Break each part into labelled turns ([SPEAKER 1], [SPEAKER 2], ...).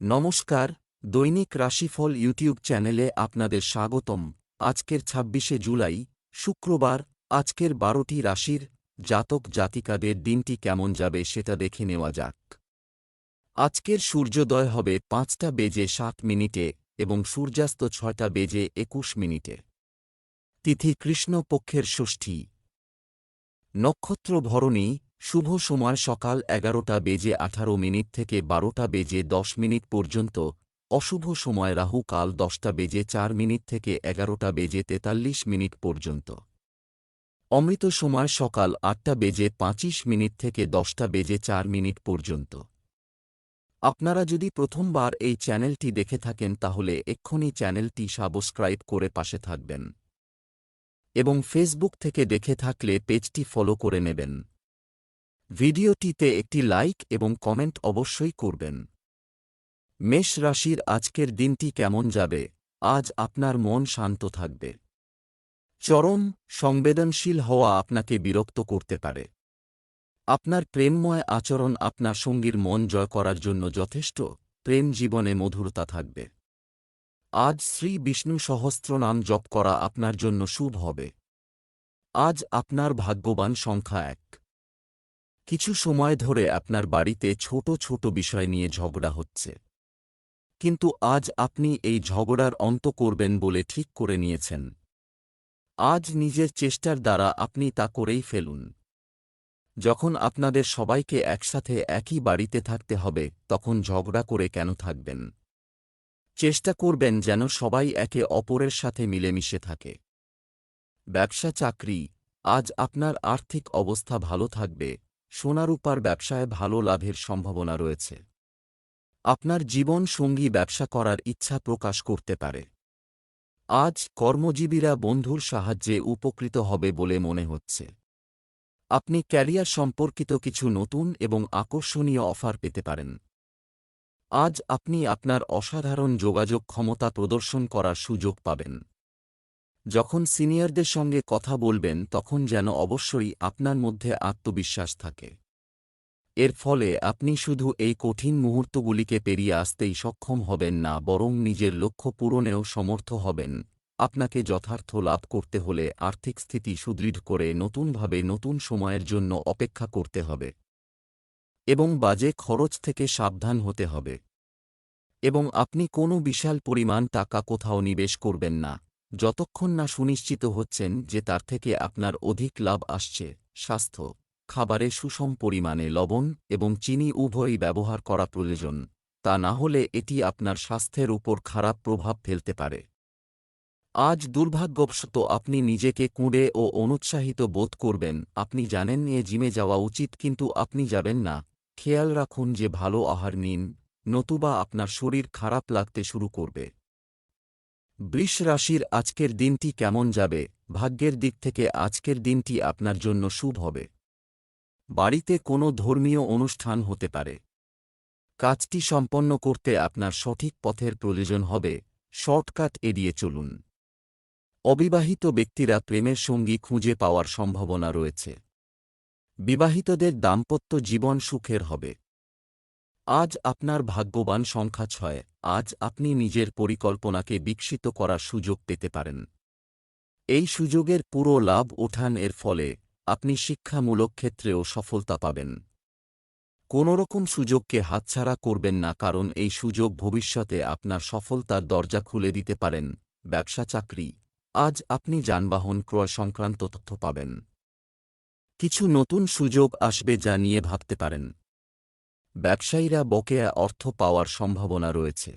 [SPEAKER 1] নমস্কার, দৈনিক রাশিফল ইউটিউব চ্যানেলে আপনাদের স্বাগতম। আজকের ছাব্বিশে জুলাই, শুক্রবার, আজকের বারোটি রাশির জাতক জাতিকাদের দিনটি কেমন যাবে সেটা দেখে নেওয়া যাক। আজকের সূর্যোদয় হবে পাঁচটা বেজে সাত মিনিটে এবং সূর্যাস্ত ছয়টা বেজে একুশ মিনিটে। তিথি কৃষ্ণ পক্ষের ষষ্ঠী। নক্ষত্র ভরণী শুভ সময় সকাল এগারোটা বেজে আঠারো মিনিট থেকে বারোটা বেজে দশ মিনিট পর্যন্ত। অশুভ সময় রাহু কাল দশটা বেজে চার মিনিট থেকে এগারোটা বেজে তেতাল্লিশ মিনিট পর্যন্ত। অমৃত সময় সকাল আটটা বেজে পাঁচিশ মিনিট থেকে দশটা বেজে চার মিনিট পর্যন্ত। আপনারা যদি প্রথমবার এই চ্যানেলটি দেখে থাকেন তাহলে এক্ষুনি চ্যানেলটি সাবস্ক্রাইব করে পাশে থাকবেন। এবং ফেসবুক থেকে দেখে থাকলে পেজটি ফলো করে নেবেন। ভিডিওটিতে একটি লাইক এবং কমেন্ট অবশ্যই করবেন। মেষ রাশির আজকের দিনটি কেমন যাবে? আজ আপনার মন শান্ত থাকবে। চরম সংবেদনশীল হওয়া আপনাকে বিরক্ত করতে পারে। আপনার প্রেমময় আচরণ আপনার সঙ্গীর মন জয় করার জন্য যথেষ্ট, প্রেম জীবনে মধুরতা থাকবে। আজ শ্রী বিষ্ণু সহস্রনাম জপ করা আপনার জন্য শুভ হবে। আজ আপনার ভাগ্যবান সংখ্যা এক। কিছু সময় ধরে আপনার বাড়িতে ছোট ছোট বিষয় নিয়ে ঝগড়া হচ্ছে। কিন্তু আজ আপনি এই ঝগড়ার অন্ত করবেন বলে ঠিক করে নিয়েছেন। আজ নিজের চেষ্টার দ্বারা আপনি তা করেই ফেলুন। যখন আপনাদের সবাইকে একসাথে একই বাড়িতে থাকতে হবে, তখন ঝগড়া করে কেন থাকবেন? চেষ্টা করবেন যেন সবাই একে অপরের সাথে মিলেমিশে থাকে। ব্যবসা চাকরি আজ আপনার আর্থিক অবস্থা ভালো থাকবে। সোনারূপার ব্যবসায় ভালো লাভের সম্ভাবনা রয়েছে। আপনার জীবন সঙ্গী ব্যবসা করার ইচ্ছা প্রকাশ করতে পারে। আজ কর্মজীবীরা বন্ধুর সাহায্যে উপকৃত হবে বলে মনে হচ্ছে। আপনি ক্যারিয়ার সম্পর্কিত কিছু নতুন এবং আকর্ষণীয় অফার পেতে পারেন। আজ আপনি আপনার অসাধারণ যোগাযোগ ক্ষমতা প্রদর্শন করার সুযোগ পাবেন। যখন সিনিয়রদের সঙ্গে কথা বলবেন, তখন যেন অবশ্যই আপনার মধ্যে আত্মবিশ্বাস থাকে। এর ফলে আপনি শুধু এই কঠিন মুহূর্তগুলিকে পেরিয়ে আসতেই সক্ষম হবেন না, বরং নিজের লক্ষ্য পূরণেও সমর্থ হবেন। আপনাকে যথার্থ লাভ করতে হলে আর্থিক স্থিতি সুদৃঢ় করে নতুনভাবে নতুন সময়ের জন্য অপেক্ষা করতে হবে। এবং বাজে খরচ থেকে সাবধান হতে হবে। এবং আপনি কোনো বিশাল পরিমাণ টাকা কোথাও নিবেশ করবেন না। যতক্ষণ না সুনিশ্চিত হচ্ছেন যে তার থেকে আপনার অধিক লাভ আসছে, স্বাস্থ্য, খাবারে সুষম পরিমাণে লবণ এবং চিনি উভয়ই ব্যবহার করা প্রয়োজন, তা না হলে এটি আপনার স্বাস্থ্যের উপর খারাপ প্রভাব ফেলতে পারে। আজ দুর্ভাগ্যবশত আপনি নিজেকে কুঁড়ে ও অনুৎসাহিত বোধ করবেন, আপনি জানেন এ জিমে যাওয়া উচিত কিন্তু আপনি যাবেন না। খেয়াল রাখুন যে ভালো আহার নিন, নতুবা আপনার শরীর খারাপ লাগতে শুরু করবে। বৃষ রাশির আজকের দিনটি কেমন যাবে? ভাগ্যের দিক থেকে আজকের দিনটি আপনার জন্য শুভ হবে। বাড়িতে কোনো ধর্মীয় অনুষ্ঠান হতে পারে। কাজটি সম্পন্ন করতে আপনার সঠিক পথের প্রয়োজন হবে। শর্টকাট এড়িয়ে চলুন। অবিবাহিত ব্যক্তিরা প্রেমের সঙ্গী খুঁজে পাওয়ার সম্ভাবনা রয়েছে। বিবাহিতদের দাম্পত্য জীবন সুখের হবে। আজ আপনার ভাগ্যবান সংখ্যা ছয়। আজ আপনি নিজের পরিকল্পনাকে বিকশিত করার সুযোগ পেতে পারেন। এই সুযোগের পুরো লাভ ওঠান এর ফলে আপনি শিক্ষামূলক ক্ষেত্রেও সফলতা পাবেন। কোনোরকম সুযোগকে হাতছাড়া করবেন না কারণ এই সুযোগ ভবিষ্যতে আপনার সফলতার দরজা খুলে দিতে পারেন, ব্যবসা, চাকরি। আজ আপনি যানবাহন ক্রয় সংক্রান্ত তথ্য পাবেন। কিছু নতুন সুযোগ আসবে যা নিয়ে ভাবতে পারেন। ব্যবসায়ীরা বকেয়া অর্থ পাওয়ার সম্ভাবনা রয়েছে।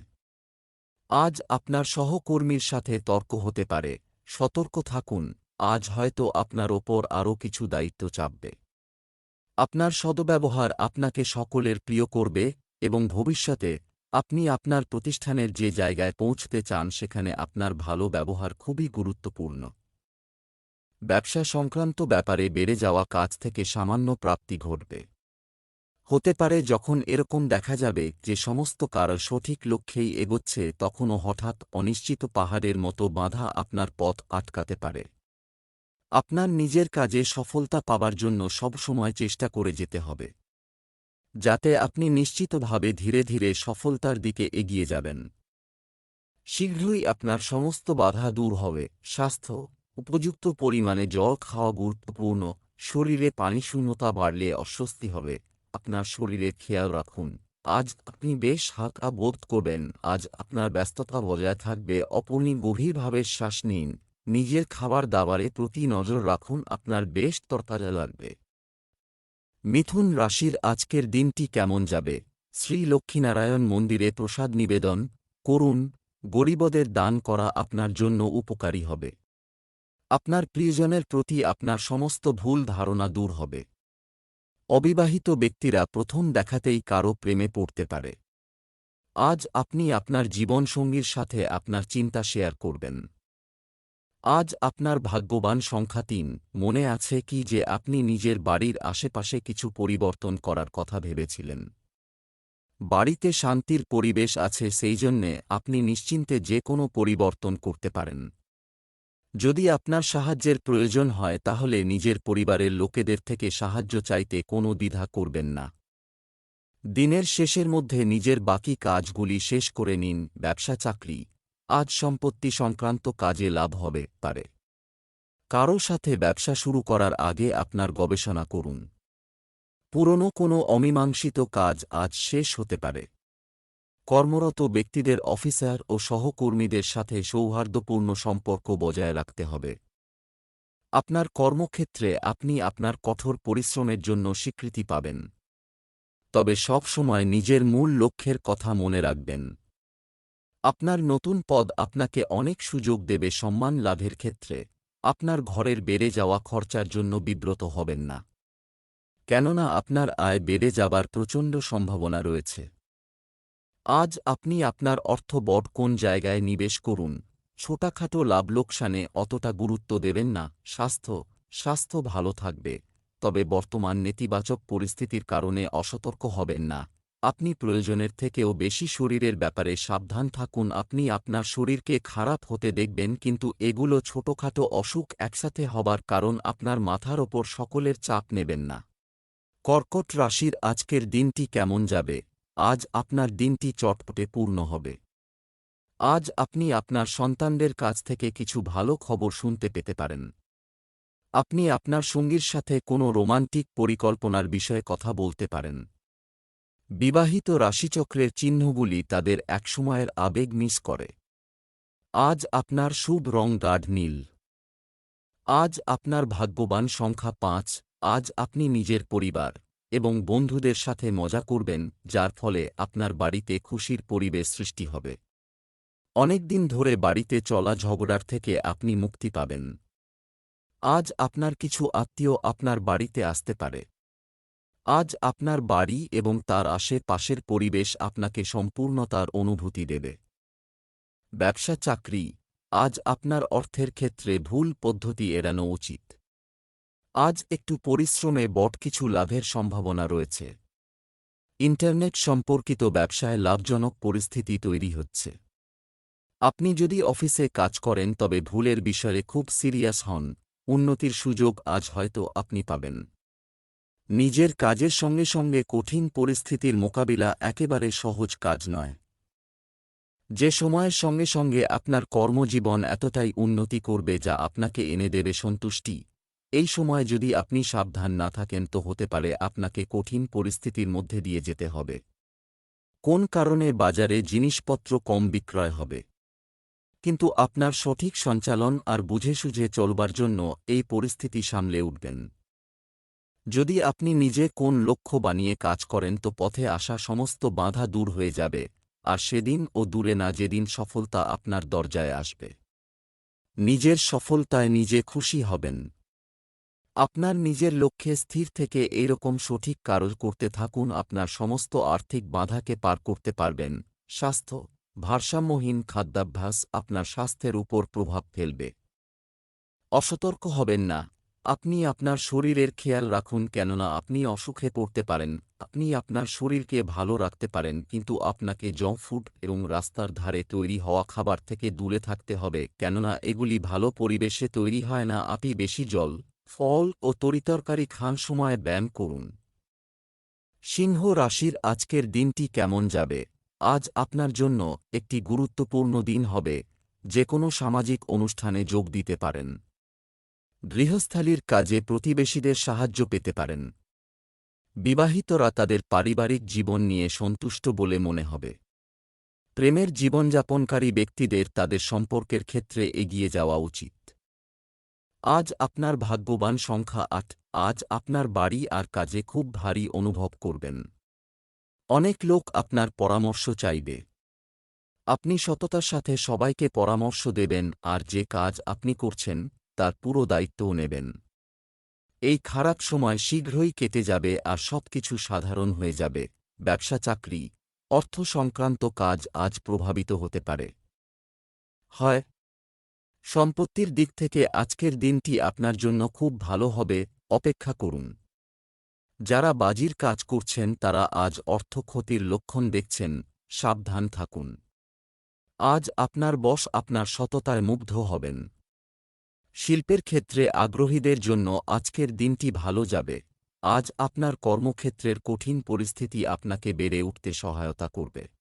[SPEAKER 1] আজ আপনার সহকর্মীর সাথে তর্ক হতে পারে। সতর্ক থাকুন, আজ হয়তো আপনার ওপর আরও কিছু দায়িত্ব চাপবে। আপনার সদব্যবহার আপনাকে সকলের প্রিয় করবে এবং ভবিষ্যতে আপনি আপনার প্রতিষ্ঠানের যে জায়গায় পৌঁছতে চান সেখানে আপনার ভালো ব্যবহার খুবই গুরুত্বপূর্ণ। ব্যবসা সংক্রান্ত ব্যাপারে বেড়ে যাওয়া কাজ থেকে সামান্য প্রাপ্তি ঘটবে। হতে পারে যখন এরকম দেখা যাবে যে সমস্ত কারও সঠিক লক্ষ্যেই এগোচ্ছে তখনও হঠাৎ অনিশ্চিত পাহাড়ের মতো বাধা আপনার পথ আটকাতে পারে। আপনার নিজের কাজে সফলতা পাবার জন্য সবসময় চেষ্টা করে যেতে হবে। যাতে আপনি নিশ্চিতভাবে ধীরে ধীরে সফলতার দিকে এগিয়ে যাবেন। শীঘ্রই আপনার সমস্ত বাধা দূর হবে। স্বাস্থ্য, উপযুক্ত পরিমাণে জল খাওয়া গুরুত্বপূর্ণ। শরীরে পানি শূন্যতা বাড়লে অস্বস্তি হবে। আপনার শরীরের খেয়াল রাখুন। আজ আপনি বেশ হালকা বোধ করবেন। আজ আপনার ব্যস্ততা বজায় থাকবে। অপনি গভীরভাবে শ্বাস নিন। নিজের খাবার দাবারে প্রতি নজর রাখুন। আপনার বেশ তরতাজা লাগবে। মিথুন রাশির আজকের দিনটি কেমন যাবে? শ্রী লক্ষ্মীনারায়ণ মন্দিরে প্রসাদ নিবেদন, করুন। গরিবদের দান করা আপনার জন্য উপকারী হবে। আপনার প্রিয়জনের প্রতি আপনার সমস্ত ভুল ধারণা দূর হবে। অবিবাহিত ব্যক্তিরা প্রথম দেখাতেই কারও প্রেমে পড়তে পারে। আজ আপনি আপনার জীবনসঙ্গীর সাথে আপনার চিন্তা শেয়ার করবেন। আজ আপনার ভাগ্যবান সংখ্যা তিন। মনে আছে কি যে আপনি নিজের বাড়ির আশেপাশে কিছু পরিবর্তন করার কথা ভেবেছিলেন। বাড়িতে শান্তির পরিবেশ আছে সেই জন্যে আপনি নিশ্চিন্তে যে কোনো পরিবর্তন করতে পারেন। যদি আপনার সাহায্যের প্রয়োজন হয় তাহলে নিজের পরিবারের লোকেদের থেকে সাহায্য চাইতে কোনো দ্বিধা করবেন না। দিনের শেষের মধ্যে নিজের বাকি কাজগুলি শেষ করে নিন, ব্যবসা, চাকরি। আজ সম্পত্তি সংক্রান্ত কাজে লাভ হবে, পারে। কারও সাথে ব্যবসা শুরু করার আগে আপনার গবেষণা করুন। পুরনো কোনো অমীমাংসিত কাজ আজ শেষ হতে পারে। কর্মরত ব্যক্তিদের অফিসার ও সহকর্মীদের সাথে সৌহার্দ্যপূর্ণ সম্পর্ক বজায় রাখতে হবে। আপনার কর্মক্ষেত্রে আপনি আপনার কঠোর পরিশ্রমের জন্য স্বীকৃতি পাবেন। তবে সব সময় নিজের মূল লক্ষ্যের কথা মনে রাখবেন। আপনার নতুন পদ আপনাকে অনেক সুযোগ দেবে সম্মান লাভের ক্ষেত্রে। আপনার ঘরের বেড়ে যাওয়া খরচার জন্য বিব্রত হবেন না। কেননা আপনার আয় বেড়ে যাবার প্রচণ্ড সম্ভাবনা রয়েছে। আজ আপনি আপনার অর্থ বট কোন জায়গায় নিবেশ করুন। ছোটাখাটো লাভ লোকসানে অতটা গুরুত্ব দেবেন না। স্বাস্থ্য স্বাস্থ্য ভালো থাকবে। তবে বর্তমান নেতিবাচক পরিস্থিতির কারণে অসতর্ক হবেন না। আপনি প্রয়োজনের থেকেও বেশি শরীরের ব্যাপারে সাবধান থাকুন। আপনি আপনার শরীরকে খারাপ হতে দেখবেন কিন্তু এগুলো ছোটখাটো অসুখ একসাথে হবার কারণ আপনার মাথার ওপর সকলের চাপ নেবেন না। কর্কট রাশির আজকের দিনটি কেমন যাবে? আজ আপনার দিনটি চটপটে পূর্ণ হবে। আজ আপনি আপনার সন্তানদের কাছ থেকে কিছু ভালো খবর শুনতে পেতে পারেন। আপনি আপনার সঙ্গীর সাথে কোনো রোমান্টিক পরিকল্পনার বিষয়ে কথা বলতে পারেন। বিবাহিত রাশিচক্রের চিহ্নগুলি তাদের একসময়ের আবেগ মিস করে। আজ আপনার শুভ রং গাঢ় নীল। আজ আপনার ভাগ্যবান সংখ্যা পাঁচ। আজ আপনি নিজের পরিবার। এবং বন্ধুদের সাথে মজা করবেন, যার ফলে আপনার বাড়িতে খুশির পরিবেশ সৃষ্টি হবে। অনেকদিন ধরে বাড়িতে চলা ঝগড়ার থেকে আপনি মুক্তি পাবেন। আজ আপনার কিছু আত্মীয় আপনার বাড়িতে আসতে পারে। আজ আপনার বাড়ি এবং তার আশেপাশের পরিবেশ আপনাকে সম্পূর্ণতার অনুভূতি দেবে। ব্যবসা চাকরি, আজ আপনার অর্থের ক্ষেত্রে ভুল পদ্ধতি এড়ানো উচিত। আজ একটু পরিশ্রমে বট কিছু লাভের সম্ভাবনা রয়েছে। ইন্টারনেট সম্পর্কিত ব্যবসায় লাভজনক পরিস্থিতি তৈরি হচ্ছে। আপনি যদি অফিসে কাজ করেন, তবে ভুলের বিষয়ে খুব সিরিয়াস হন। উন্নতির সুযোগ আজ হয়তো আপনি পাবেন। নিজের কাজের সঙ্গে সঙ্গে কঠিন পরিস্থিতির মোকাবিলা একেবারে সহজ কাজ নয়। যে সময়ের সঙ্গে সঙ্গে আপনার কর্মজীবন এতটাই উন্নতি করবে যা আপনাকে এনে দেবে সন্তুষ্টি। এই সময় যদি আপনি সাবধান না থাকেন তো হতে পারে আপনাকে কঠিন পরিস্থিতির মধ্যে দিয়ে যেতে হবে। কোন কারণে বাজারে জিনিসপত্র কম বিক্রয় হবে? কিন্তু আপনার সঠিক সঞ্চালন আর বুঝে সুঝে চলবার জন্য এই পরিস্থিতি সামলে উঠবেন। যদি আপনি নিজে কোন লক্ষ্য বানিয়ে কাজ করেন তো পথে আসা সমস্ত বাধা দূর হয়ে যাবে, আর সেদিন ও দূরে না যেদিন সফলতা আপনার দরজায় আসবে। নিজের সফলতায় নিজে খুশি হবেন। আপনার নিজের লক্ষ্যে স্থির থেকে এইরকম সঠিক কারজ করতে থাকুন, আপনার সমস্ত আর্থিক বাধাকে পার করতে পারবেন। স্বাস্থ্য, ভারসাম্যহীন খাদ্যাভ্যাস আপনার স্বাস্থ্যের উপর প্রভাব ফেলবে। অসতর্ক হবেন না। আপনি আপনার শরীরের খেয়াল রাখুন, কেননা আপনি অসুখে পড়তে পারেন। আপনি আপনার শরীরকে ভালো রাখতে পারেন, কিন্তু আপনাকে জঙ্ক ফুড এবং রাস্তার ধারে তৈরি হওয়া খাবার থেকে দূরে থাকতে হবে, কেননা এগুলি ভালো পরিবেশে তৈরি হয় না, আপনি বেশি জল ফল ও তরিতরকারি খান সময় ব্যায়াম করুন। সিংহ রাশির আজকের দিনটি কেমন যাবে? আজ আপনার জন্য একটি গুরুত্বপূর্ণ দিন হবে, যে কোনো সামাজিক অনুষ্ঠানে যোগ দিতে পারেন। গৃহস্থালির কাজে প্রতিবেশীদের সাহায্য পেতে পারেন। বিবাহিতরা তাদের পারিবারিক জীবন নিয়ে সন্তুষ্ট বলে মনে হবে। প্রেমের জীবনযাপনকারী ব্যক্তিদের তাদের সম্পর্কের ক্ষেত্রে এগিয়ে যাওয়া উচিত। আজ আপনার ভাগ্যবান সংখ্যা আট। আজ আপনার বাড়ি আর কাজে খুব ভারী অনুভব করবেন। অনেক লোক আপনার পরামর্শ চাইবে। আপনি সততার সাথে সবাইকে পরামর্শ দেবেন আর যে কাজ আপনি করছেন, তার পুরো দায়িত্বও নেবেন। এই খারাপ সময় শীঘ্রই কেটে যাবে আর সবকিছু সাধারণ হয়ে যাবে। ব্যবসা চাকরি, অর্থ সংক্রান্ত কাজ আজ প্রভাবিত হতে পারে। হয় সম্পত্তির দিক থেকে আজকের দিনটি আপনার জন্য খুব ভালো হবে, অপেক্ষা করুন। যারা বাজির কাজ করছেন, তারা আজ অর্থ ক্ষতির লক্ষণ দেখছেন, সাবধান থাকুন। আজ আপনার বশ আপনার সততায় মুগ্ধ হবেন। শিল্পের ক্ষেত্রে আগ্রহীদের জন্য আজকের দিনটি ভালো যাবে। আজ আপনার কর্মক্ষেত্রের কঠিন পরিস্থিতি আপনাকে বেড়ে উঠতে সহায়তা করবে।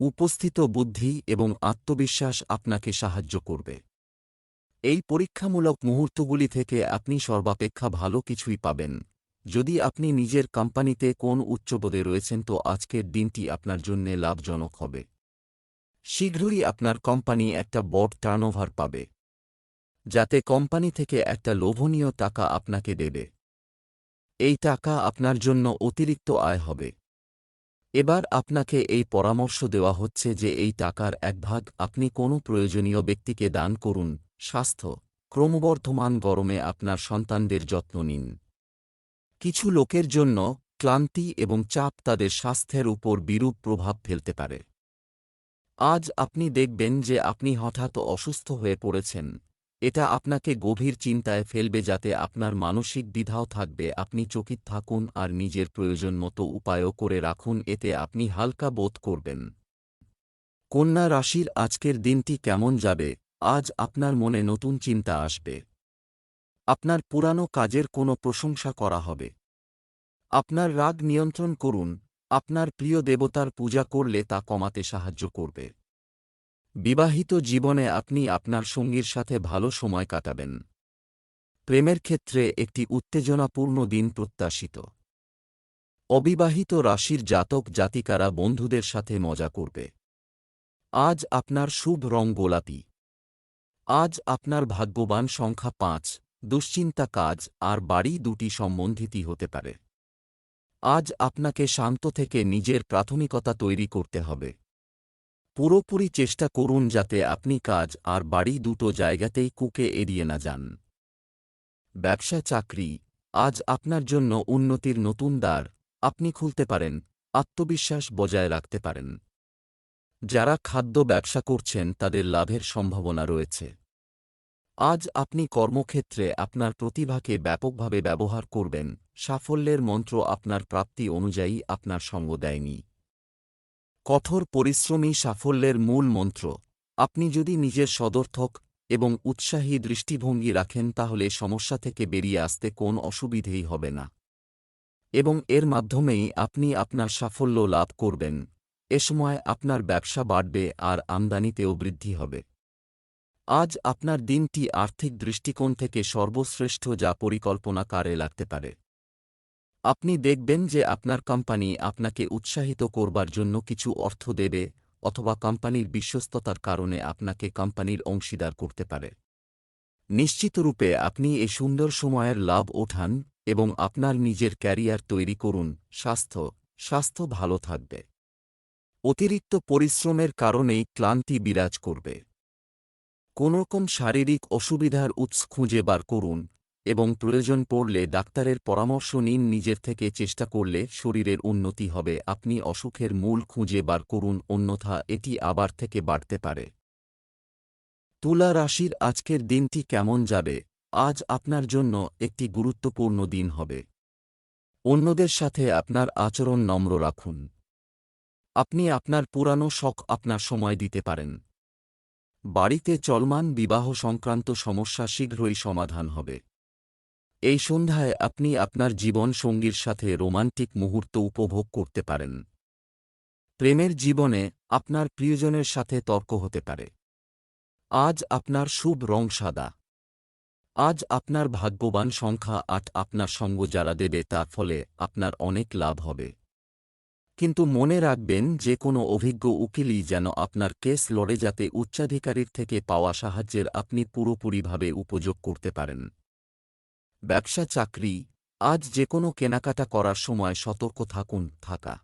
[SPEAKER 1] উপস্থিত বুদ্ধি এবং আত্মবিশ্বাস আপনাকে সাহায্য করবে। এই পরীক্ষামূলক মুহূর্তগুলি থেকে আপনি সর্বাপেক্ষা ভালো কিছুই পাবেন। যদি আপনি নিজের কোম্পানিতে কোন উচ্চপদে রয়েছেন, তো আজকের দিনটি আপনার জন্যে লাভজনক হবে। শীঘ্রই আপনার কোম্পানি একটা বড় টার্নওভার পাবে, যাতে কোম্পানি থেকে একটা লোভনীয় টাকা আপনাকে দেবে। এই টাকা আপনার জন্য অতিরিক্ত আয় হবে। এবার আপনাকে এই পরামর্শ দেওয়া হচ্ছে যে এই টাকার এক ভাগ আপনি কোনো প্রয়োজনীয় ব্যক্তিকে দান করুন, স্বাস্থ্য, ক্রমবর্ধমান গরমে আপনার সন্তানদের যত্ন নিন। কিছু লোকের জন্য ক্লান্তি এবং চাপ তাদের স্বাস্থ্যের উপর বিরূপ প্রভাব ফেলতে পারে। আজ আপনি দেখবেন যে আপনি হঠাৎ অসুস্থ হয়ে পড়েছেন। এটা আপনাকে গভীর চিন্তায় ফেলবে যাতে আপনার মানসিক দ্বিধাও থাকবে। আপনি চকিত থাকুন আর নিজের প্রয়োজন মতো উপায়ও করে রাখুন, এতে আপনি হালকা বোধ করবেন। কন্যা রাশির আজকের দিনটি কেমন যাবে? আজ আপনার মনে নতুন চিন্তা আসবে। আপনার পুরানো কাজের কোনো প্রশংসা করা হবে। আপনার রাগ নিয়ন্ত্রণ করুন। আপনার প্রিয় দেবতার পূজা করলে তা কমাতে সাহায্য করবে। বিবাহিত জীবনে আপনি আপনার সঙ্গীর সাথে ভালো সময় কাটাবেন। প্রেমের ক্ষেত্রে একটি উত্তেজনাপূর্ণ দিন প্রত্যাশিত। অবিবাহিত রাশির জাতক জাতিকারা বন্ধুদের সাথে মজা করবে। আজ আপনার শুভ রং গোলাপি। আজ আপনার ভাগ্যবান সংখ্যা পাঁচ, দুশ্চিন্তা কাজ আর বাড়ি দুটি সম্বন্ধিতই হতে পারে। আজ আপনাকে শান্ত থেকে নিজের প্রাথমিকতা তৈরি করতে হবে। পুরোপুরি চেষ্টা করুন যাতে আপনি কাজ আর বাড়ি দুটো জায়গাতেই কুকে এড়িয়ে না যান। ব্যবসা চাকরি, আজ আপনার জন্য উন্নতির নতুন দ্বার, আপনি খুলতে পারেন, আত্মবিশ্বাস বজায় রাখতে পারেন। যারা খাদ্য ব্যবসা করছেন, তাদের লাভের সম্ভাবনা রয়েছে। আজ আপনি কর্মক্ষেত্রে আপনার প্রতিভাকে ব্যাপকভাবে ব্যবহার করবেন, সাফল্যের মন্ত্র আপনার প্রাপ্তি অনুযায়ী আপনার সঙ্গ দেয়নি। কঠোর পরিশ্রমী সাফল্যের মূল মন্ত্র। আপনি যদি নিজের সদর্থক এবং উৎসাহী দৃষ্টিভঙ্গি রাখেন, তাহলে সমস্যা থেকে বেরিয়ে আসতে কোন অসুবিধেই হবে না। এবং এর মাধ্যমেই আপনি আপনার সাফল্য লাভ করবেন। এ সময় আপনার ব্যবসা বাড়বে আর আমদানিতেও বৃদ্ধি হবে। আজ আপনার দিনটি আর্থিক দৃষ্টিকোণ থেকে সর্বশ্রেষ্ঠ যা পরিকল্পনা কারে লাগতে পারে। আপনি দেখবেন যে আপনার কোম্পানি আপনাকে উৎসাহিত করবার জন্য কিছু অর্থ দেবে অথবা কোম্পানির বিশ্বস্ততার কারণে আপনাকে কোম্পানির অংশীদার করতে পারে। নিশ্চিতরূপে আপনি এই সুন্দর সময়ের লাভ ওঠান এবং আপনার নিজের ক্যারিয়ার তৈরি করুন, স্বাস্থ্য স্বাস্থ্য ভালো থাকবে। অতিরিক্ত পরিশ্রমের কারণেই ক্লান্তি বিরাজ করবে। কোনোরকম শারীরিক অসুবিধার উৎস খুঁজে বার করুন এবং প্রয়োজন পড়লে ডাক্তারের পরামর্শ নিন। নিজের থেকে চেষ্টা করলে শরীরের উন্নতি হবে। আপনি অসুখের মূল খুঁজে বার করুন, অন্যথা এটি আবার থেকে বাড়তে পারে। তুলা রাশির আজকের দিনটি কেমন যাবে? আজ আপনার জন্য একটি গুরুত্বপূর্ণ দিন হবে। অন্যদের সাথে আপনার আচরণ নম্র রাখুন। আপনি আপনার পুরানো শখ আপনার সময় দিতে পারেন। বাড়িতে চলমান বিবাহ সংক্রান্ত সমস্যা শীঘ্রই সমাধান হবে। এই সন্ধ্যায় আপনি আপনার জীবন সঙ্গীর সাথে রোমান্টিক মুহূর্ত উপভোগ করতে পারেন। প্রেমের জীবনে আপনার প্রিয়জনের সাথে তর্ক হতে পারে। আজ আপনার শুভ রং সাদা। আজ আপনার ভাগ্যবান সংখ্যা আট আপনার সঙ্গ যারা দেবে তার ফলে আপনার অনেক লাভ হবে। কিন্তু মনে রাখবেন যে কোনো অভিজ্ঞ উকিলই যেন আপনার কেস লড়ে যাতে উচ্চাধিকারীর থেকে পাওয়া সাহায্যের আপনি পুরোপুরিভাবে উপযোগ করতে পারেন। ব্যবসা, চাকরি, আজ যে কোনো কেনাকাটা করার সময় সতর্ক থাকুন, থাকা।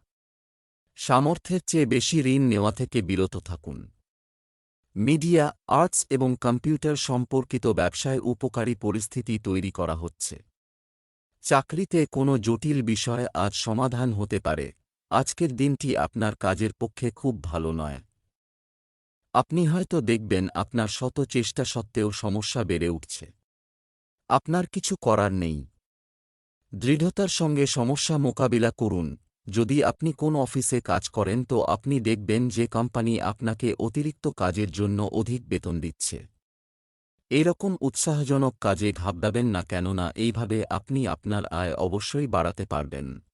[SPEAKER 1] সামর্থ্যের চেয়ে বেশি ঋণ নেওয়া থেকে বিরত থাকুন। মিডিয়া, আর্টস এবং কম্পিউটার সম্পর্কিত ব্যবসায় উপকারী পরিস্থিতি তৈরি করা হচ্ছে। চাকরিতে কোনো জটিল বিষয় আজ সমাধান হতে পারে। আজকের দিনটি আপনার কাজের পক্ষে খুব ভালো নয়। আপনি হয়তো দেখবেন আপনার শত চেষ্টা সত্ত্বেও সমস্যা বেড়ে উঠছে। আপনার কিছু করার নেই। দৃঢ়তার সঙ্গে সমস্যা মোকাবিলা করুন। যদি আপনি কোন অফিসে কাজ করেন, তো আপনি দেখবেন যে কোম্পানি আপনাকে অতিরিক্ত কাজের জন্য অধিক বেতন দিচ্ছে। এরকম উৎসাহজনক কাজে ঘাবড়াবেন না, কেননা এইভাবে আপনি আপনার আয় অবশ্যই বাড়াতে পারবেন।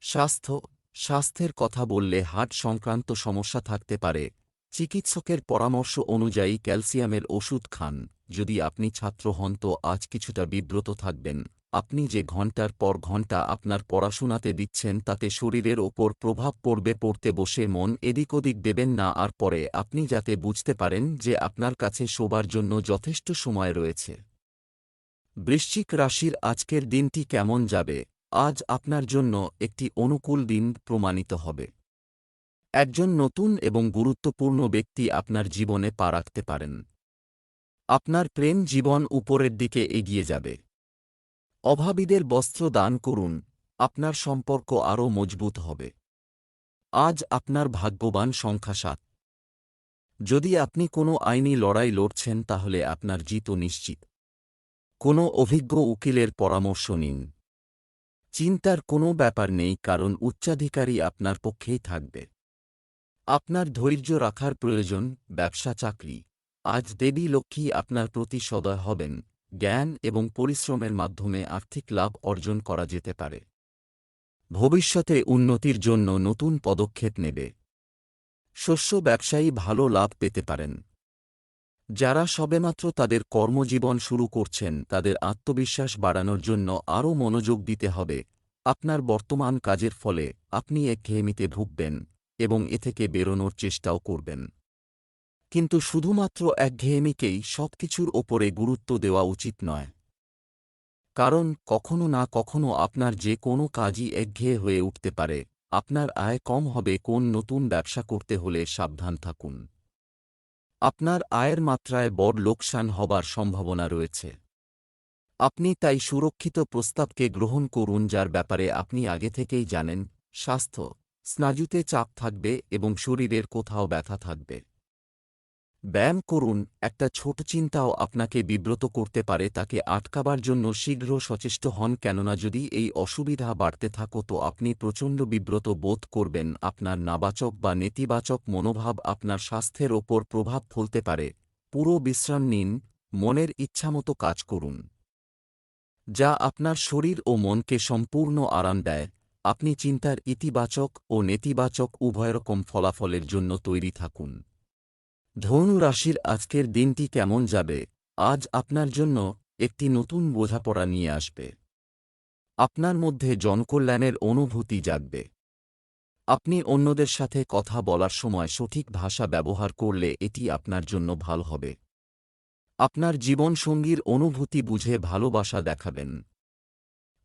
[SPEAKER 1] স্বাস্থ্য, স্বাস্থ্যের কথা বললে হার্ট সংক্রান্ত সমস্যা থাকতে পারে। চিকিৎসকের পরামর্শ অনুযায়ী ক্যালসিয়ামের ওষুধ খান। যদি আপনি ছাত্র হন তো আজ কিছুটা বিব্রত থাকবেন। আপনি যে ঘণ্টার পর ঘণ্টা আপনার পড়াশোনাতে দিচ্ছেন তাতে শরীরের ওপর প্রভাব পড়বে, পড়তে বসে মন এদিক ওদিক দেবেন না আর পরে আপনি যাতে বুঝতে পারেন যে আপনার কাছে শোবার জন্য যথেষ্ট সময় রয়েছে। বৃশ্চিক রাশির আজকের দিনটি কেমন যাবে? আজ আপনার জন্য একটি অনুকূল দিন প্রমাণিত হবে। একজন নতুন এবং গুরুত্বপূর্ণ ব্যক্তি আপনার জীবনে পা রাখতে পারেন। আপনার প্রেম জীবন উপরের দিকে এগিয়ে যাবে। অভাবীদের বস্ত্র দান করুন, আপনার সম্পর্ক আরও মজবুত হবে। আজ আপনার ভাগ্যবান সংখ্যা সাত। যদি আপনি কোনো আইনি লড়াই লড়ছেন তাহলে আপনার জিত নিশ্চিত। কোনো অভিজ্ঞ উকিলের পরামর্শ নিন। চিন্তার কোনো ব্যাপার নেই কারণ উচ্চাধিকারী আপনার পক্ষেই থাকবে। আপনার ধৈর্য রাখার প্রয়োজন ব্যবসা চাকরি আজ দেবী লক্ষ্মী আপনার প্রতি সদয় হবেন, জ্ঞান এবং পরিশ্রমের মাধ্যমে আর্থিক লাভ অর্জন করা যেতে পারে। ভবিষ্যতে উন্নতির জন্য নতুন পদক্ষেপ নেবে। শস্য ব্যবসায়ী ভালো লাভ পেতে পারেন। যারা সবেমাত্র তাদের কর্মজীবন শুরু করছেন, তাদের আত্মবিশ্বাস বাড়ানোর জন্য আরও মনোযোগ দিতে হবে। আপনার বর্তমান কাজের ফলে আপনি এক একঘেয়েমিতে ভুগবেন এবং এ থেকে বেরোনোর চেষ্টাও করবেন। কিন্তু শুধুমাত্র একঘেয়েমিকেই সবকিছুর ওপরে গুরুত্ব দেওয়া উচিত নয়। কারণ কখনো না কখনো আপনার যে কোনো কাজই একঘেয়ে হয়ে উঠতে পারে, আপনার আয় কম হবে কোন নতুন ব্যবসা করতে হলে সাবধান থাকুন। আপনার আয়ের মাত্রায় বড় লোকসান হবার সম্ভাবনা রয়েছে। আপনি তাই সুরক্ষিত প্রস্তাবকে গ্রহণ করুন যার ব্যাপারে আপনি আগে থেকেই জানেন, স্বাস্থ্য, স্নায়ুতে চাপ থাকবে এবং শরীরের কোথাও ব্যথা থাকবে। ব্যায়াম করুন, একটা ছোট চিন্তাও আপনাকে বিব্রত করতে পারে, তাকে আটকাবার জন্য শীঘ্র সচেষ্ট হন, কেননা যদি এই অসুবিধা বাড়তে থাকো, তো আপনি প্রচণ্ড বিব্রত বোধ করবেন, আপনার নাবাচক বা নেতিবাচক মনোভাব আপনার স্বাস্থ্যের ওপর প্রভাব ফেলতে পারে। পুরো বিশ্রাম নিন, মনের ইচ্ছামতো কাজ করুন। যা আপনার শরীর ও মনকে সম্পূর্ণ আরাম দেয়। আপনি চিন্তার ইতিবাচক ও নেতিবাচক উভয়রকম ফলাফলের জন্য তৈরি থাকুন। ধনু রাশির আজকের দিনটি কেমন যাবে? আজ আপনার জন্য একটি নতুন বোঝাপড়া নিয়ে আসবে। আপনার মধ্যে জনকল্যাণের অনুভূতি জাগবে। আপনি অন্যদের সাথে কথা বলার সময় সঠিক ভাষা ব্যবহার করলে এটি আপনার জন্য ভালো হবে। আপনার জীবনসঙ্গীর অনুভূতি বুঝে ভালোবাসা দেখাবেন।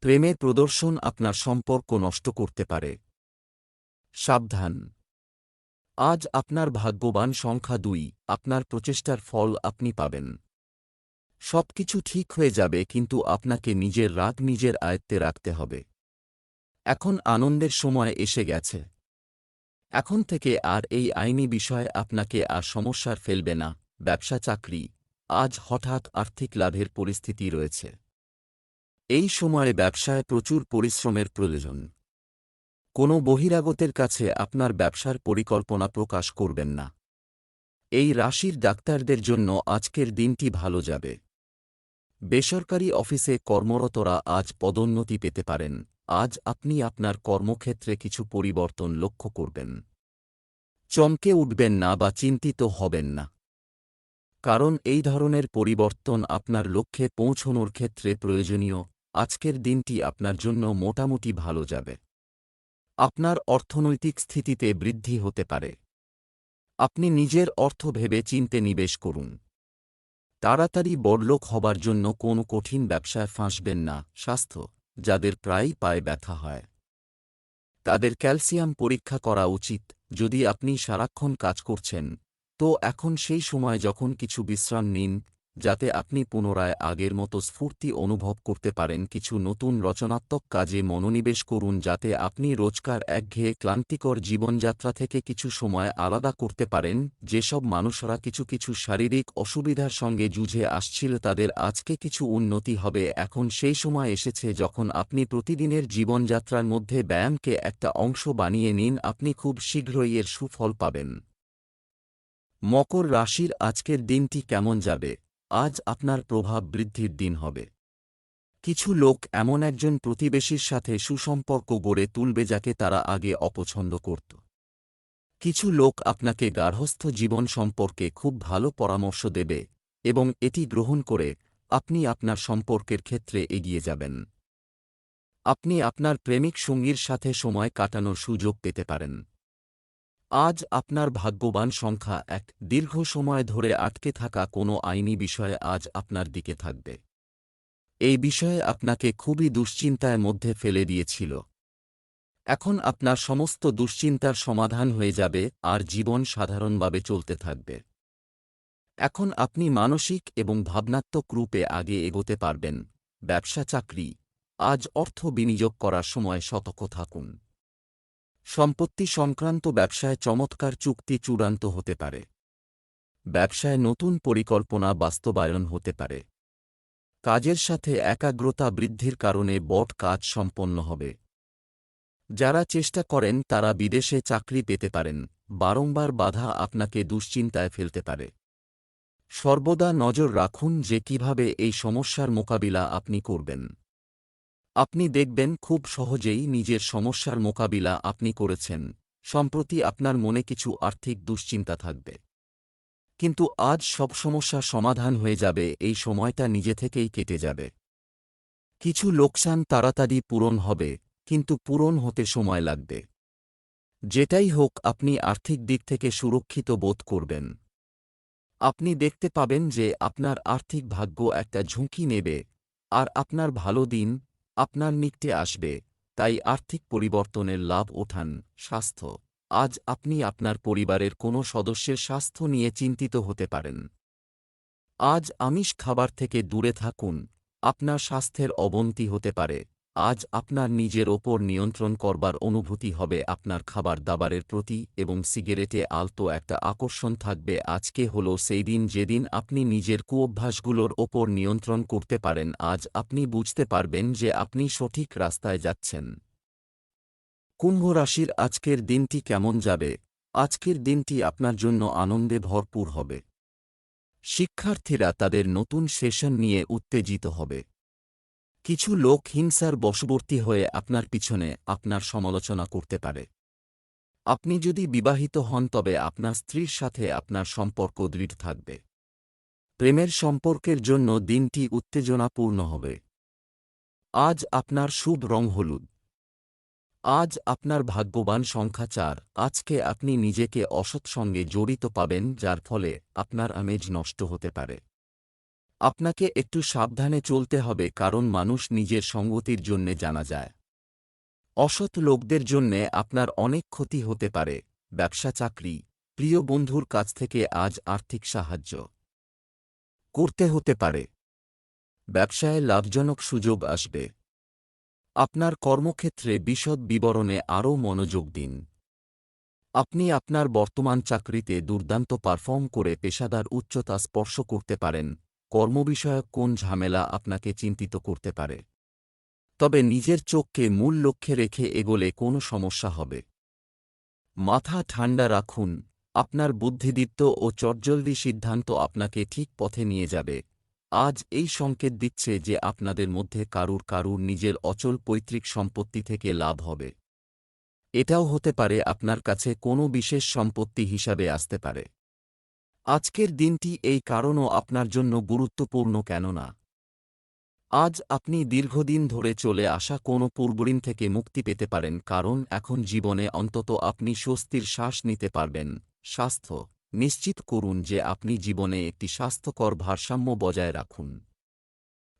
[SPEAKER 1] প্রেমের প্রদর্শন আপনার সম্পর্ক নষ্ট করতে পারে। সাবধান। আজ আপনার ভাগ্যবান সংখ্যা দুই, আপনার প্রচেষ্টার ফল আপনি পাবেন। সবকিছু ঠিক হয়ে যাবে কিন্তু আপনাকে নিজের রাগ নিজের আয়ত্তে রাখতে হবে। এখন আনন্দের সময় এসে গেছে। এখন থেকে আর এই আইনি বিষয় আপনাকে আর সমস্যার ফেলবে না, ব্যবসা চাকরি, আজ হঠাৎ আর্থিক লাভের পরিস্থিতি রয়েছে। এই সময়ে ব্যবসায় প্রচুর পরিশ্রমের প্রয়োজন। কোনো বহিরাগতের কাছে আপনার ব্যবসার পরিকল্পনা প্রকাশ করবেন না। এই রাশির ডাক্তারদের জন্য আজকের দিনটি ভালো যাবে। বেসরকারি অফিসে কর্মরতরা আজ পদোন্নতি পেতে পারেন। আজ আপনি আপনার কর্মক্ষেত্রে কিছু পরিবর্তন লক্ষ্য করবেন। চমকে উঠবেন না বা চিন্তিত হবেন না। কারণ এই ধরনের পরিবর্তন আপনার লক্ষ্যে পৌঁছনোর ক্ষেত্রে প্রয়োজনীয়। আজকের দিনটি আপনার জন্য মোটামুটি ভালো যাবে। আপনার অর্থনৈতিক স্থিতিতে বৃদ্ধি হতে পারে। আপনি নিজের অর্থ ভেবে চিনতে নিবেশ করুন। তাড়াতাড়ি বড়লোক হবার জন্য কোনো কঠিন ব্যবসায় ফাঁসবেন না, স্বাস্থ্য, যাদের প্রায়ই পায়ে ব্যথা হয়। তাদের ক্যালসিয়াম পরীক্ষা করা উচিত, যদি আপনি সারাক্ষণ কাজ করছেন। তো এখন সেই সময় যখন কিছু বিশ্রাম নিন যাতে আপনি পুনরায় আগের মতো স্ফূর্তি অনুভব করতে পারেন কিছু নতুন রচনাত্মক কাজে মনোনিবেশ করুন যাতে আপনি রোজকার একঘেয়ে ক্লান্তিকর জীবনযাত্রা থেকে কিছু সময় আলাদা করতে পারেন, যেসব মানুষরা কিছু কিছু শারীরিক অসুবিধার সঙ্গে যুঝে আসছিল তাদের আজকে কিছু উন্নতি হবে। এখন সেই সময় এসেছে যখন আপনি প্রতিদিনের জীবনযাত্রার মধ্যে ব্যায়ামকে একটা অংশ বানিয়ে নিন, আপনি খুব শীঘ্রই এর সুফল পাবেন। মকর রাশির আজকের দিনটি কেমন যাবে? আজ আপনার প্রভাব বৃদ্ধির দিন হবে। কিছু লোক এমন একজন প্রতিবেশীর সাথে সুসম্পর্ক গড়ে তুলবে যাকে তারা আগে অপছন্দ করত। কিছু লোক আপনাকে গার্হস্থ জীবন সম্পর্কে খুব ভালো পরামর্শ দেবে এবং এটি গ্রহণ করে আপনি আপনার সম্পর্কের ক্ষেত্রে এগিয়ে যাবেন। আপনি আপনার প্রেমিক সঙ্গীর সাথে সময় কাটানোর সুযোগ পেতে পারেন। আজ আপনার ভাগ্যবান সংখ্যা এক। দীর্ঘ সময় ধরে আটকে থাকা কোনো আইনি বিষয়ে আজ আপনার দিকে থাকবে। এই বিষয়ে আপনাকে খুবই দুশ্চিন্তায় মধ্যে ফেলে দিয়েছিল। এখন আপনার সমস্ত দুশ্চিন্তার সমাধান হয়ে যাবে আর জীবন সাধারণভাবে চলতে থাকবে। এখন আপনি মানসিক এবং ভাবনাত্মক রূপে আগে এগোতে পারবেন। ব্যবসা চাকরি। আজ অর্থ বিনিয়োগ করার সময় সতর্ক থাকুন। সম্পত্তি সংক্রান্ত ব্যবসায় চমৎকার চুক্তি চূড়ান্ত হতে পারে। ব্যবসায় নতুন পরিকল্পনা বাস্তবায়ন হতে পারে। কাজের সাথে একাগ্রতা বৃদ্ধির কারণে বট কাজ সম্পন্ন হবে। যারা চেষ্টা করেন, তারা বিদেশে চাকরি পেতে পারেন, বারংবার বাধা আপনাকে দুশ্চিন্তায় ফেলতে পারে। সর্বদা নজর রাখুন যে কীভাবে এই সমস্যার মোকাবিলা আপনি করবেন। আপনি দেখবেন খুব সহজেই নিজের সমস্যার মোকাবিলা আপনি করেছেন, সম্প্রতি আপনার মনে কিছু আর্থিক দুশ্চিন্তা থাকবে। কিন্তু আজ সব সমস্যার সমাধান হয়ে যাবে, এই সময়টা নিজে থেকেই কেটে যাবে। কিছু লোকসান তাড়াতাড়ি পূরণ হবে, কিন্তু পূরণ হতে সময় লাগবে। যেটাই হোক, আপনি আর্থিক দিক থেকে সুরক্ষিত বোধ করবেন। আপনি দেখতে পাবেন যে আপনার আর্থিক ভাগ্য একটা ঝুঁকি নেবে, আর আপনার ভালো দিন আপনার নিকটে আসবে, তাই আর্থিক পরিবর্তনের লাভ ওঠান, স্বাস্থ্য। আজ আপনি আপনার পরিবারের কোনো সদস্যের স্বাস্থ্য নিয়ে চিন্তিত হতে পারেন। আজ আমিষ খাবার থেকে দূরে থাকুন, আপনার স্বাস্থ্যের অবনতি হতে পারে। আজ আপনার নিজের ওপর নিয়ন্ত্রণ করবার অনুভূতি হবে আপনার খাবার দাবারের প্রতি এবং সিগারেটে আলতো একটা আকর্ষণ থাকবে। আজকে হল সেই দিন যেদিন আপনি নিজের কুঅভ্যাসগুলোর ওপর নিয়ন্ত্রণ করতে পারেন। আজ আপনি বুঝতে পারবেন যে আপনি সঠিক রাস্তায় যাচ্ছেন। কুম্ভ রাশির আজকের দিনটি কেমন যাবে? আজকের দিনটি আপনার জন্য আনন্দে ভরপুর হবে। শিক্ষার্থীরা তাদের নতুন সেশন নিয়ে উত্তেজিত হবে। কিছু লোক হিংসার বশবর্তী হয়ে আপনার পিছনে আপনার সমালোচনা করতে পারে। আপনি যদি বিবাহিত হন, তবে আপনার স্ত্রীর সাথে আপনার সম্পর্ক দৃঢ় থাকবে। প্রেমের সম্পর্কের জন্য দিনটি উত্তেজনাপূর্ণ হবে। আজ আপনার শুভ রং হলুদ। আজ আপনার ভাগ্যবান সংখ্যা চার। আজকে আপনি নিজেকে অসৎ সঙ্গে জড়িত পাবেন, যার ফলে আপনার আমেজ নষ্ট হতে পারে। আপনাকে একটু সাবধানে চলতে হবে কারণ মানুষ নিজের সঙ্গতির জন্যে জানা যায়। অসৎ লোকদের জন্যে আপনার অনেক ক্ষতি হতে পারে, ব্যবসা চাকরি, প্রিয় বন্ধুর কাছ থেকে আজ আর্থিক সাহায্য। করতে হতে পারে। ব্যবসায় লাভজনক সুযোগ আসবে। আপনার কর্মক্ষেত্রে বিশদ বিবরণে আরও মনোযোগ দিন। আপনি আপনার বর্তমান চাকরিতে দুর্দান্ত পারফর্ম করে পেশাদার উচ্চতা স্পর্শ করতে পারেন। কর্মবিষয়ক কোন ঝামেলা আপনাকে চিন্তিত করতে পারে? তবে নিজের চোখকে মূল লক্ষ্যে রেখে এগোলে কোনো সমস্যা হবে। মাথা ঠান্ডা রাখুন, আপনার বুদ্ধিদীপ্ত ও চটজলদি সিদ্ধান্ত আপনাকে ঠিক পথে নিয়ে যাবে। আজ এই সংকেত দিচ্ছে যে আপনাদের মধ্যে কারুর কারুর নিজের অচল পৈতৃক সম্পত্তি থেকে লাভ হবে। এটাও হতে পারে আপনার কাছে কোনো বিশেষ সম্পত্তি হিসাবে আসতে পারে। আজকের দিনটি এই কারণও আপনার জন্য গুরুত্বপূর্ণ কেননা আজ আপনি দীর্ঘদিন ধরে চলে আসা কোনো পূর্বঋণ থেকে মুক্তি পেতে পারেন, কারণ এখন জীবনে অন্তত আপনি স্বস্তির শ্বাস নিতে পারবেন। স্বাস্থ্য, নিশ্চিত করুন যে আপনি জীবনে একটি স্বাস্থ্যকর ভারসাম্য বজায় রাখুন।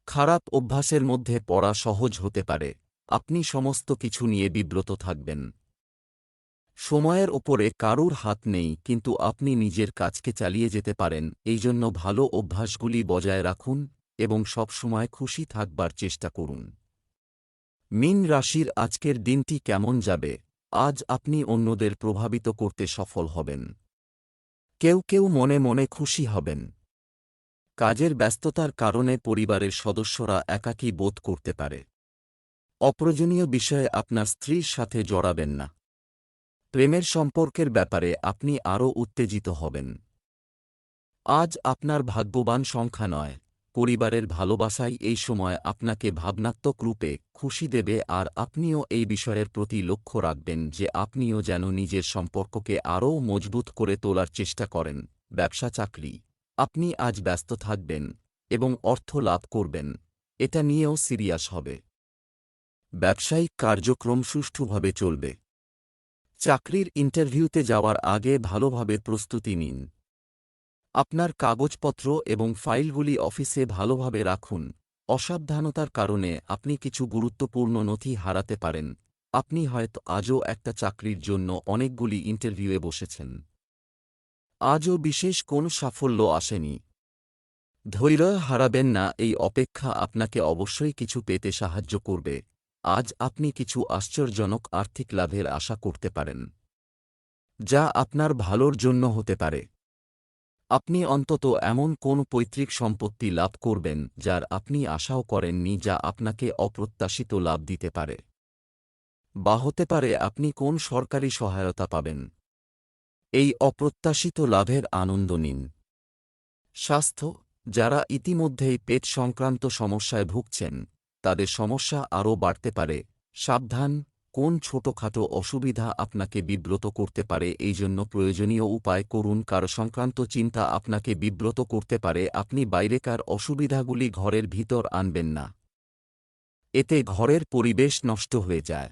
[SPEAKER 1] খারাপ অভ্যাসের মধ্যে পড়া সহজ হতে পারে। আপনি সমস্ত কিছু নিয়ে বিব্রত থাকবেন। সময়ের ওপরে কারুর হাত নেই, কিন্তু আপনি নিজের কাজকে চালিয়ে যেতে পারেন এই জন্য ভালো অভ্যাসগুলি বজায় রাখুন এবং সবসময় খুশি থাকবার চেষ্টা করুন। মিন রাশির আজকের দিনটি কেমন যাবে? আজ আপনি অন্যদের প্রভাবিত করতে সফল হবেন। কেউ কেউ মনে মনে খুশি হবেন। কাজের ব্যস্ততার কারণে পরিবারের সদস্যরা একাকী বোধ করতে পারে। অপ্রয়োজনীয় বিষয়ে আপনার স্ত্রীর সাথে জড়াবেন না। প্রেমের সম্পর্কের ব্যাপারে আপনি আরও উত্তেজিত হবেন। আজ আপনার ভাগ্যবান সংখ্যা নয়, পরিবারের ভালোবাসাই এই সময় আপনাকে ভাবনাত্মক রূপে খুশি দেবে আর আপনিও এই বিষয়ের প্রতি লক্ষ্য রাখবেন যে আপনিও যেন নিজের সম্পর্ককে আরও মজবুত করে তোলার চেষ্টা করেন, ব্যবসা, চাকরি। আপনি আজ ব্যস্ত থাকবেন এবং অর্থ লাভ করবেন, এটা নিয়েও সিরিয়াস হবে। ব্যবসায়িক কার্যক্রম সুষ্ঠুভাবে চলবে। চাকরির ইন্টারভিউতে যাওয়ার আগে ভালোভাবে প্রস্তুতি নিন। আপনার কাগজপত্র এবং ফাইলগুলি অফিসে ভালোভাবে রাখুন। অসাবধানতার কারণে আপনি কিছু গুরুত্বপূর্ণ নথি হারাতে পারেন। আপনি হয়তো আজও একটা চাকরির জন্য অনেকগুলি ইন্টারভিউয়ে বসেছেন। আজও বিশেষ কোন সাফল্য আসেনি। ধৈর্য হারাবেন না, এই অপেক্ষা আপনাকে অবশ্যই কিছু পেতে সাহায্য করবে। আজ আপনি কিছু আশ্চর্যজনক আর্থিক লাভের আশা করতে পারেন। যা আপনার ভালোর জন্য হতে পারে। আপনি অন্তত এমন কোন পৈতৃক সম্পত্তি লাভ করবেন যার আপনি আশাও করেননি যা আপনাকে অপ্রত্যাশিত লাভ দিতে পারে। বা হতে পারে আপনি কোন সরকারি সহায়তা পাবেন। এই অপ্রত্যাশিত লাভের আনন্দ নিন। স্বাস্থ্য, যারা ইতিমধ্যেই পেট সংক্রান্ত সমস্যায় ভুগছেন তাদের সমস্যা আরও বাড়তে পারে। সাবধান, কোন ছোটখাটো অসুবিধা আপনাকে বিব্রত করতে পারে এই জন্য প্রয়োজনীয় উপায় করুন। কারও সংক্রান্ত চিন্তা আপনাকে বিব্রত করতে পারে, আপনি বাইরেকার অসুবিধাগুলি ঘরের ভিতর আনবেন না। এতে ঘরের পরিবেশ নষ্ট হয়ে যায়।